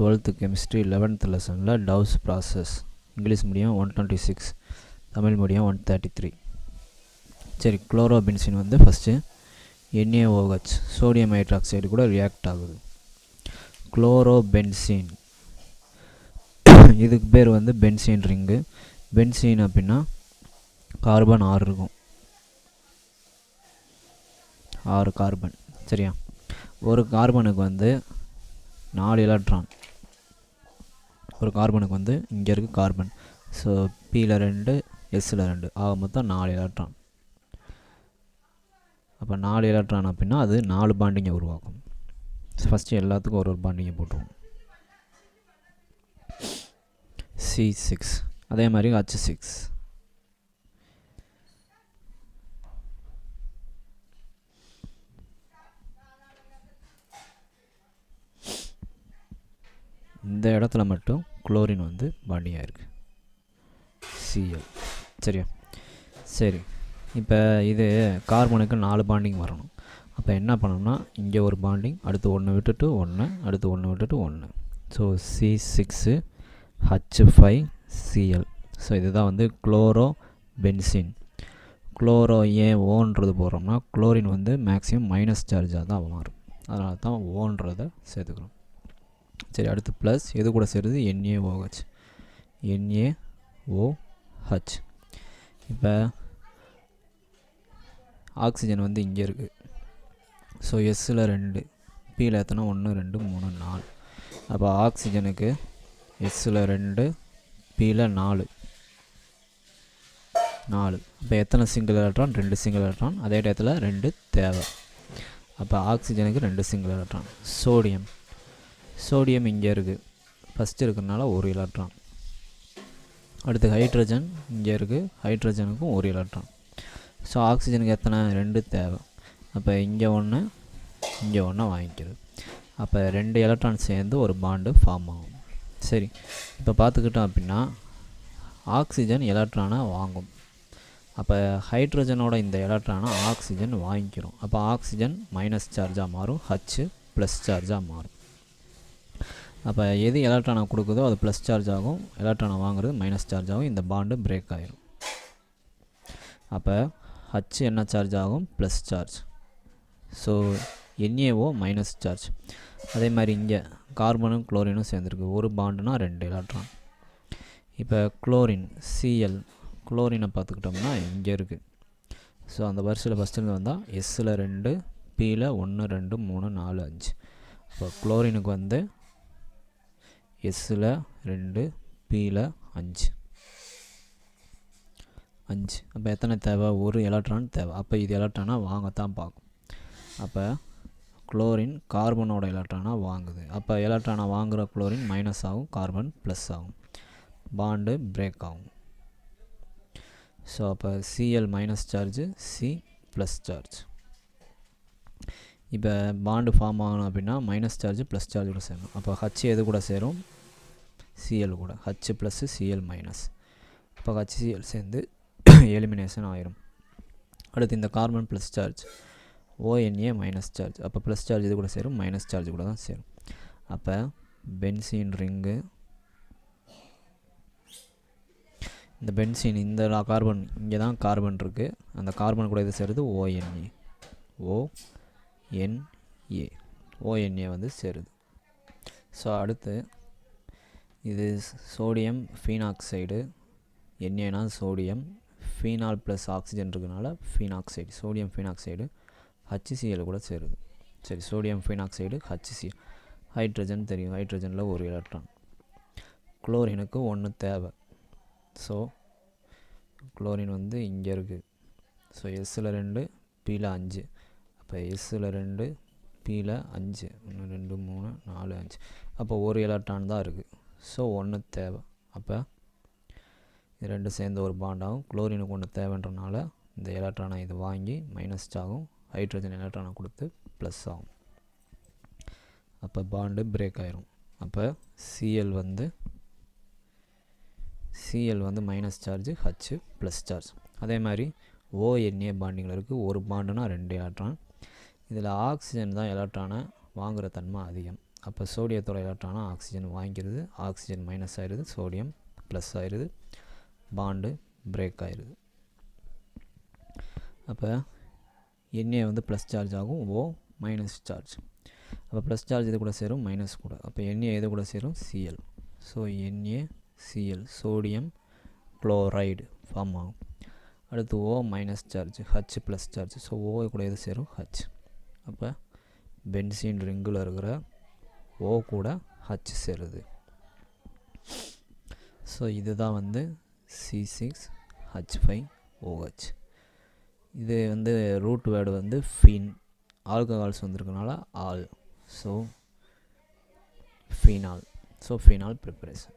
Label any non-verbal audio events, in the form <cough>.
Twelfth chemistry eleventh லெசனில் Dow's process English medium one twenty six Tamil medium one thirty three சரி chlorobenzene வந்து first N A O H sodium hydroxide கூட react ஆகுது. Chlorobenzene இதுக்கு பேர் வந்து benzene ring benzene அப்படின்னா carbon ஆறு இருக்கும். ஆறு கார்பன் சரியா? ஒரு கார்பனுக்கு வந்து நாலு எலக்ட்ரான். ஒரு கார்பனுக்கு வந்து இங்கே இருக்குது கார்பன். ஸோ பியில் ரெண்டு எஸ்ஸில் ரெண்டு. ஆக மொத்தம் நாலு எலக்ட்ரான். அப்போ நாலு எலக்ட்ரான் அப்படின்னா அது நாலு பாண்டிங்கை உருவாக்கும். ஃபஸ்ட்டு எல்லாத்துக்கும் ஒரு ஒரு பாண்டிங்கை போட்டுருவோம். சி சிக்ஸ் அதே மாதிரி ஹச் சிக்ஸ் இந்த இடத்துல மட்டும் குளோரின் வந்து பாண்டிங்காக இருக்குது சிஎல் சரியா? சரி. இப்போ இது கார்பனுக்கு நாலு பாண்டிங் வரணும். அப்போ என்ன பண்ணணும்னா இங்கே ஒரு பாண்டிங் அடுத்து ஒன்று விட்டுட்டு ஒன்று அடுத்து ஒன்று விட்டுட்டு ஒன்று so C six H five C L so இதுதான் வந்து குளோரோ பென்சின் குளோரோ ஏன் ஓன்றது போடுறோம்னா குளோரின் வந்து மேக்ஸிமம் மைனஸ் சார்ஜாக தான் மாறும் அதனால தான் ஓன்றதை சேர்த்துக்கிறோம். சரி அடுத்து ப்ளஸ் எது கூட சேருது? என்ஏஓஹெச் என்ஏஓஹெச் இப்போ ஆக்சிஜன் வந்து இங்கே இருக்குது ஸோ எஸ்ஸில் ரெண்டு பியில் எத்தனை? ஒன்று ரெண்டு மூணு நாலு. அப்போ ஆக்சிஜனுக்கு எஸ்ஸில் ரெண்டு பியில் நாலு. நாலு. இப்போ எத்தனை சிங்கிள் எலக்ட்ரான் ரெண்டு சிங்கிள் எலக்ட்ரான் அதே டயத்தில் ரெண்டு தேவை. அப்போ ஆக்சிஜனுக்கு ரெண்டு சிங்கிள் எலக்ட்ரான் சோடியம் சோடியம் இங்கே இருக்குது ஃபஸ்ட்டு இருக்கிறனால ஒரு எலக்ட்ரான் அடுத்து ஹைட்ரஜன் இங்கே இருக்குது ஹைட்ரஜனுக்கும் ஒரு எலக்ட்ரான் ஸோ ஆக்சிஜனுக்கு எத்தனை? ரெண்டு தேவை. அப்போ இங்கே ஒன்று இங்கே ஒன்று வாங்கிக்கிறது. அப்போ ரெண்டு எலக்ட்ரான் சேர்ந்து ஒரு பாண்டு ஃபார்ம் ஆகும். சரி இப்போ பார்த்துக்கிட்டோம் அப்படின்னா ஆக்சிஜன் எலக்ட்ரானை வாங்கும். அப்போ ஹைட்ரஜனோட இந்த எலக்ட்ரானை ஆக்சிஜன் வாங்கிக்கிறோம். அப்போ ஆக்சிஜன் மைனஸ் சார்ஜாக மாறும் ஹச்சு ப்ளஸ் சார்ஜாக மாறும். அப்போ எது எலக்ட்ரானை கொடுக்குதோ அது ப்ளஸ் சார்ஜ் ஆகும். எலக்ட்ரானை வாங்குறது மைனஸ் சார்ஜ் ஆகும். இந்த பாண்டு பிரேக் ஆகிடும் அப்போ ஹச் என்ன சார்ஜ் ஆகும்? Plus charge so N A O minus charge அதே மாதிரி இங்கே கார்பனும் குளோரினும் சேர்ந்துருக்கு. ஒரு பாண்டுனா ரெண்டு எலக்ட்ரான் இப்போ குளோரின் சிஎல் குளோரினை பார்த்துக்கிட்டோம்னா இங்கே இருக்குது ஸோ அந்த வரிசையில் ஃபஸ்ட்டு வந்தால் எஸ்ஸில் ரெண்டு பியில் ஒன்று ரெண்டு மூணு நாலு அஞ்சு. இப்போ குளோரினுக்கு வந்து எஸ்ஸில் ரெண்டு பியில் அஞ்சு. அஞ்சு. அப்போ எத்தனை தேவை? ஒரு எலக்ட்ரான் தேவை. அப்போ இது எலக்ட்ரானாக வாங்கத்தான் பார்க்கும். அப்போ குளோரின் கார்பனோட எலக்ட்ரானாக வாங்குது. அப்போ எலக்ட்ரானாக வாங்குகிற குளோரின் மைனஸ் ஆகும் கார்பன் ப்ளஸ் ஆகும். பாண்டு பிரேக் ஆகும். ஸோ அப்போ C L minus charge C plus charge இப்போ பாண்டு ஃபார்ம் ஆகணும் அப்படின்னா மைனஸ் சார்ஜ் ப்ளஸ் சார்ஜ் கூட சேரும் அப்போ ஹச் எது கூட சேரும்? சிஎல் கூட. H plus C L minus அப்போ ஹச்சிஎல் சேர்ந்து <coughs> எலிமினேஷன் ஆயிரும். அடுத்து இந்த carbon plus charge O N A minus charge அப்போ ப்ளஸ் சார்ஜ் இது கூட சேரும் மைனஸ் சார்ஜ் கூட தான் சேரும். அப்போ பென்சின் ரிங்கு இந்த பென்சின் இந்த கார்பன் இங்கே தான் கார்பன் இருக்குது அந்த கார்பன் கூட இது சேருது ஓஎன்ஏ ஓ என்ஏ ஓஎன்ஏ வந்து சேருது. ஸோ அடுத்து இது சோடியம் ஃபீனாக்சைடு என்ஏனால் சோடியம் ஃபீனால் ப்ளஸ் ஆக்சிஜன் இருக்கனால phenoxide sodium phenoxide H C C L கூட சேருது. சரி சோடியம் ஃபீனாக்சைடு ஹச்சிசிஎல் ஹைட்ரஜன் தெரியும். ஹைட்ரஜனில் ஒரு எலக்ட்ரான் குளோரினுக்கு ஒன்று தேவை. ஸோ குளோரின் வந்து இங்கே இருக்குது ஸோ எஸ்ஸில் ரெண்டு பியில் அஞ்சு. இப்போ எஸ்ஸில் ரெண்டு பியில் அஞ்சு ஒன்று ரெண்டு மூணு நாலு அஞ்சு. அப்போ ஒரு எலக்ட்ரான் தான் இருக்குது ஸோ ஒன்று தேவை. அப்போ இது ரெண்டு சேர்ந்து ஒரு பாண்டாகும் குளோரினுக்கு ஒன்று தேவைன்றனால இந்த எலக்ட்ரானை இது வாங்கி மைனஸ் ஆகும். ஹைட்ரஜன் எலக்ட்ரானை கொடுத்து ப்ளஸ் ஆகும். அப்போ பாண்டு பிரேக் ஆயிரும். அப்போ சிஎல் வந்து சிஎல் வந்து minus charge H plus charge அதே மாதிரி ஓஎன்ஏ பாண்டிங்கில் இருக்குது ஒரு பாண்டுனா ரெண்டு எலக்ட்ரான் இதில் ஆக்சிஜன் தான் எலக்ட்ரானை வாங்குகிற தன்மை அதிகம். அப்போ சோடியத்தோட எலக்ட்ரானை ஆக்சிஜன் வாங்கிக்கிறது. ஆக்சிஜன் மைனஸ் ஆயிடுது சோடியம் ப்ளஸ் ஆயிடுது பாண்டு பிரேக் ஆயிடுது. அப்போ என்ஏ வந்து ப்ளஸ் சார்ஜ் ஆகும் ஓ மைனஸ் சார்ஜ் அப்போ ப்ளஸ் சார்ஜ் இது கூட சேரும் மைனஸ் கூட. அப்போ என்ஏ இது கூட சேரும் C L so N A C L sodium chloride form ஆகும். அடுத்து O minus charge H plus charge so O கூட எது சேரும்? ஹச் அப்போ பென்சின் ரிங்கில் இருக்கிற ஓ கூட ஹச் சேருது. ஸோ இதுதான் வந்து C six H five O H இது வந்து ரூட் வேர்டு வந்து phen alcohols வந்திருக்கனால ol so phenol so phenol preparation